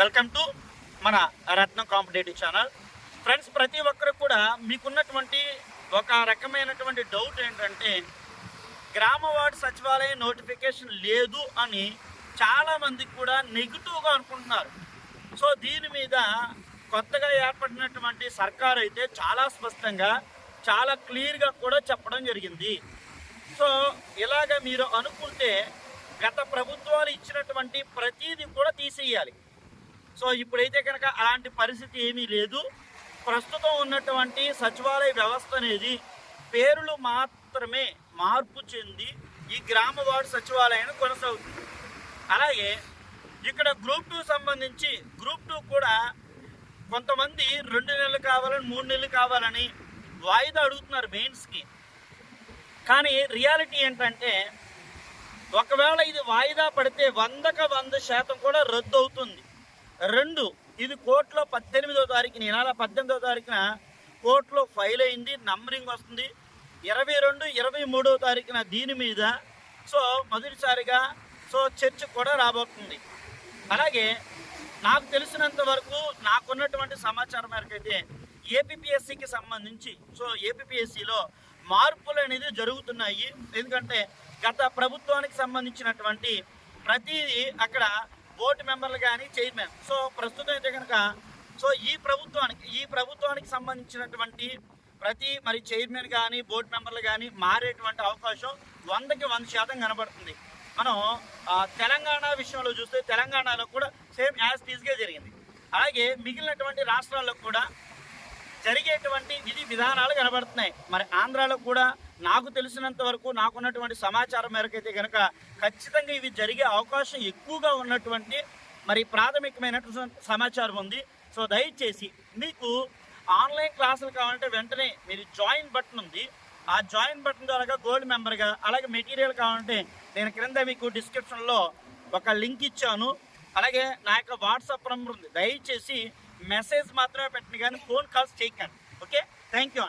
Welcome to మన రత్నం competitive channel. Friends ప్రతి ఒక్కరు కూడా మీకున్నటువంటి ఒక రకమైనటువంటి డౌట్ ఏంటంటే గ్రామ వార్డు సచివాలయం నోటిఫికేషన్ లేదు అని చాలామందికి కూడా నెగిటివ్గా అనుకుంటున్నారు. సో దీని మీద కొత్తగా ఏర్పడినటువంటి సర్కార్ అయితే చాలా స్పష్టంగా చాలా క్లియర్గా కూడా చెప్పడం జరిగింది. సో ఇలాగ మీరు అనుకుంటే గత ప్రభుత్వాలు ఇచ్చినటువంటి ప్రతీది కూడా తీసేయాలి. సో ఇప్పుడైతే కనుక అలాంటి పరిస్థితి ఏమీ లేదు. ప్రస్తుతం ఉన్నటువంటి సచివాలయ వ్యవస్థ అనేది పేర్లు మాత్రమే మార్పు చెంది ఈ గ్రామ వార్డు సచివాలయాన్ని కొనసాగుతుంది. అలాగే ఇక్కడ గ్రూప్ టూ సంబంధించి గ్రూప్ టూ కూడా కొంతమంది రెండు నెలలు కావాలని మూడు నెలలు కావాలని వాయిదా అడుగుతున్నారు మెయిన్స్కి. కానీ రియాలిటీ ఏంటంటే ఒకవేళ ఇది వాయిదా పడితే వందక వంద శాతం కూడా రద్దు అవుతుంది. రెండు. ఇది కోర్టులో పద్దెనిమిదో తారీఖున ఈ నెల పద్దెనిమిదో తారీఖున కోర్టులో ఫైల్ అయింది నంబరింగ్ వస్తుంది. ఇరవై రెండు ఇరవై మూడో తారీఖున దీని మీద సో మొదటిసారిగా సో చర్చ కూడా రాబోతుంది. అలాగే నాకు తెలిసినంత వరకు నాకున్నటువంటి సమాచారం మేరకు అయితే ఏపీఎస్సికి సంబంధించి సో ఏపీఎస్సిలో మార్పులు అనేది జరుగుతున్నాయి. ఎందుకంటే గత ప్రభుత్వానికి సంబంధించినటువంటి ప్రతిదీ అక్కడ బోర్డు మెంబర్లు కానీ చైర్మన్ సో ప్రస్తుతం అయితే కనుక సో ఈ ప్రభుత్వానికి ఈ ప్రభుత్వానికి సంబంధించినటువంటి ప్రతి మరి చైర్మన్ కానీ బోర్డు మెంబర్లు కానీ మారేటువంటి అవకాశం వందకి వంద శాతం కనబడుతుంది. మనం తెలంగాణ విషయంలో చూస్తే తెలంగాణలో కూడా సేమ్ యాజ్ టీజ్గా జరిగింది. అలాగే మిగిలినటువంటి రాష్ట్రాల్లో కూడా జరిగేటువంటి విధి విధానాలు కనబడుతున్నాయి. మరి ఆంధ్రాలో కూడా నాకు తెలిసినంత వరకు నాకున్నటువంటి సమాచారం మేరకైతే కనుక ఖచ్చితంగా ఇవి జరిగే అవకాశం ఎక్కువగా ఉన్నటువంటి మరి ప్రాథమికమైనటువంటి సమాచారం ఉంది. సో దయచేసి మీకు ఆన్లైన్ క్లాసులు కావాలంటే వెంటనే మీరు జాయిన్ బటన్ ఉంది. ఆ జాయిన్ బటన్ ద్వారా గోల్డ్ మెంబర్గా అలాగే మెటీరియల్ కావాలంటే నేను క్రింద మీకు డిస్క్రిప్షన్లో ఒక లింక్ ఇచ్చాను. అలాగే నా యొక్క వాట్సాప్ నెంబర్ ఉంది. దయచేసి మెసేజ్ మాత్రమే పెట్టండి కానీ ఫోన్ కాల్స్ చేయకండి. ఓకే? Thank you